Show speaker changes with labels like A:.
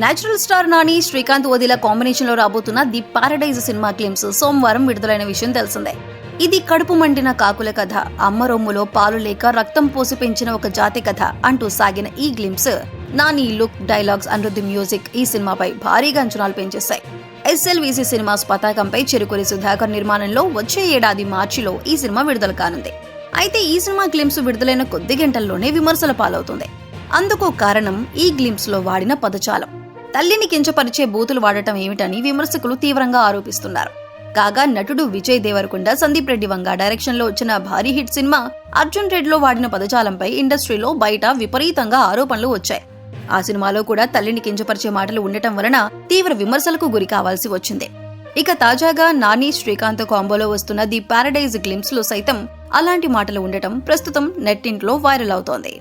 A: Natural star Nani Srikanth Odela కాంబినేషన్లో రాబోతున్న the paradise cinema క్లిమ్స్ సోమవారం విడుదలైన విషయం తెలిసిందే. ఇది కడుపు మండిన కాకుల కథ అమ్మ రొమ్ములో పాలు లేక రక్తం పోసి పెంచిన ఒక జాతి కథ అంటూ సాగిన ఈ గ్లిమ్స్ నాని లుక్ డైలాగ్స్ అనిరుద్ధి మ్యూజిక్ ఈ సినిమాపై భారీగా అంచనాలు పెంచేశాయి. ఎస్ఎల్విసి సినిమాస్ పతాకంపై చెరుకురి సుధాకర్ నిర్మాణంలో వచ్చే ఏడాది మార్చిలో ఈ సినిమా విడుదల కానుంది. అయితే ఈ సినిమా గ్లిమ్స్ విడుదలైన కొద్ది గంటల్లోనే విమర్శల పాలవుతుంది. అందుకు కారణం ఈ గ్లిమ్స్లో వాడిన పదజాలం. తల్లిని కించపరిచే బూతులు వాడటం ఏమిటని విమర్శకులు తీవ్రంగా ఆరోపిస్తున్నారు. కాగా నటుడు విజయ్ దేవరకొండ సందీప్ రెడ్డి వంగ డైరెక్షన్లో వచ్చిన భారీ హిట్ సినిమా అర్జున్ రెడ్డిలో వాడిన పదజాలంపై ఇండస్ట్రీలో బయట విపరీతంగా ఆరోపణలు వచ్చాయి. ఆ సినిమాలో కూడా తల్లిని కించపరిచే మాటలు ఉండటం వలన తీవ్ర విమర్శలకు గురి కావాల్సి వచ్చింది. ఇక తాజాగా నాని శ్రీకాంత్ కాంబోలో వస్తున్న ది పారడైజ్ గ్లిమ్స్లో సైతం అలాంటి మాటలు ఉండటం ప్రస్తుతం నెట్టింట్లో వైరల్ అవుతోంది.